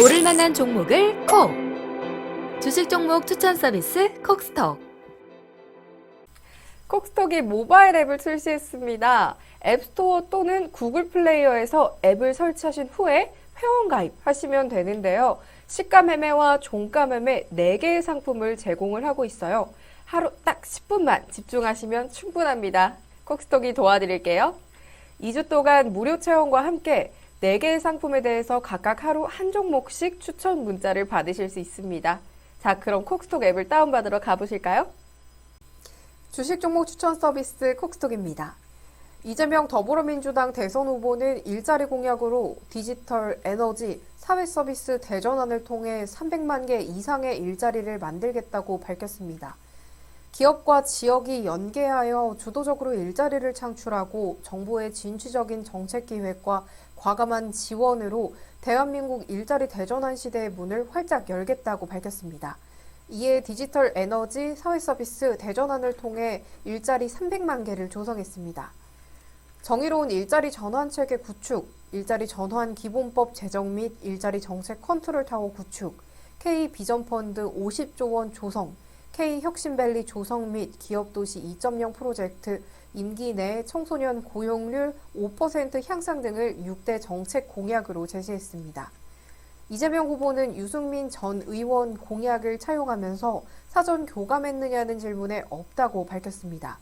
오를 만한 종목을 콕! 주식 종목 추천 서비스 콕스톡. 콕스톡이 모바일 앱을 출시했습니다. 앱스토어 또는 구글 플레이어에서 앱을 설치하신 후에 회원 가입하시면 되는데요. 시가 매매와 종가 매매 4개의 상품을 제공을 하고 있어요. 하루 딱 10분만 집중하시면 충분합니다. 콕스톡이 도와드릴게요. 2주 동안 무료 체험과 함께 4개의 상품에 대해서 각각 하루 한 종목씩 추천 문자를 받으실 수 있습니다. 자, 그럼 콕스톡 앱을 다운받으러 가보실까요? 주식 종목 추천 서비스 콕스톡입니다. 이재명 더불어민주당 대선 후보는 일자리 공약으로 디지털, 에너지, 사회 서비스 대전환을 통해 300만 개 이상의 일자리를 만들겠다고 밝혔습니다. 기업과 지역이 연계하여 주도적으로 일자리를 창출하고 정부의 진취적인 정책 기획과 과감한 지원으로 대한민국 일자리 대전환 시대의 문을 활짝 열겠다고 밝혔습니다. 이에 디지털 에너지 사회 서비스 대전환을 통해 일자리 300만 개를 조성했습니다. 정의로운 일자리 전환 체계 구축, 일자리 전환 기본법 제정 및 일자리 정책 컨트롤 타워 구축, K 비전 펀드 50조 원 조성, K 혁신밸리 조성 및 기업도시 2.0 프로젝트, 임기 내 청소년 고용률 5% 향상 등을 6대 정책 공약으로 제시했습니다. 이재명 후보는 유승민 전 의원 공약을 차용하면서 사전 교감했느냐는 질문에 없다고 밝혔습니다.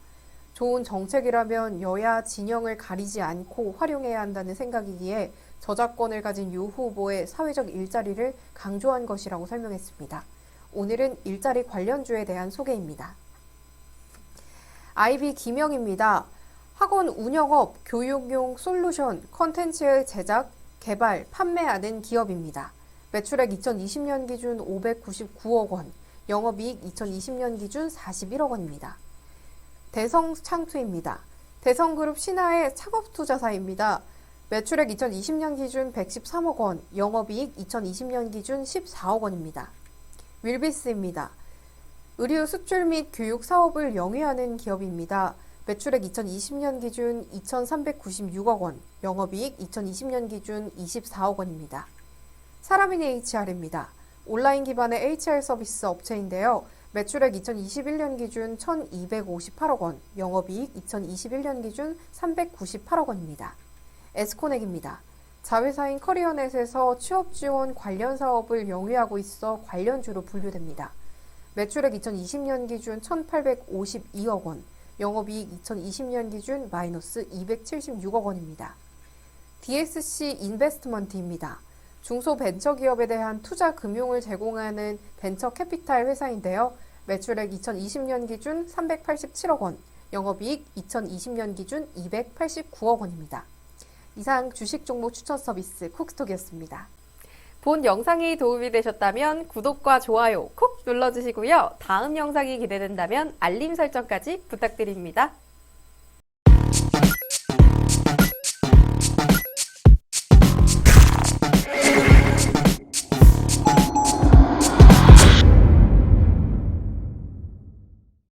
좋은 정책이라면 여야 진영을 가리지 않고 활용해야 한다는 생각이기에 저작권을 가진 유 후보의 사회적 일자리를 강조한 것이라고 설명했습니다. 오늘은 일자리 관련주에 대한 소개입니다. 아이비 김영입니다. 학원 운영업, 교육용 솔루션, 컨텐츠의 제작, 개발, 판매하는 기업입니다. 매출액 2020년 기준 599억 원, 영업이익 2020년 기준 41억 원입니다. 대성 창투입니다. 대성그룹 신화의 창업투자사입니다. 매출액 2020년 기준 113억 원, 영업이익 2020년 기준 14억 원입니다. 윌비스입니다. 의류 수출 및 교육 사업을 영위하는 기업입니다. 매출액 2020년 기준 2,396억 원, 영업이익 2020년 기준 24억 원입니다. 사람인 HR입니다. 온라인 기반의 HR 서비스 업체인데요. 매출액 2021년 기준 1,258억 원, 영업이익 2021년 기준 398억 원입니다. 에스코넥입니다. 자회사인 커리어넷에서 취업 지원 관련 사업을 영위하고 있어 관련주로 분류됩니다. 매출액 2020년 기준 1,852억 원, 영업이익 2020년 기준 마이너스 276억 원입니다. DSC 인베스트먼트입니다. 중소벤처기업에 대한 투자 금융을 제공하는 벤처 캐피탈 회사인데요. 매출액 2020년 기준 387억 원, 영업이익 2020년 기준 289억 원입니다. 이상 주식 종목 추천 서비스 콕스톡이었습니다. 본 영상이 도움이 되셨다면 구독과 좋아요 콕 눌러주시고요. 다음 영상이 기대된다면 알림 설정까지 부탁드립니다.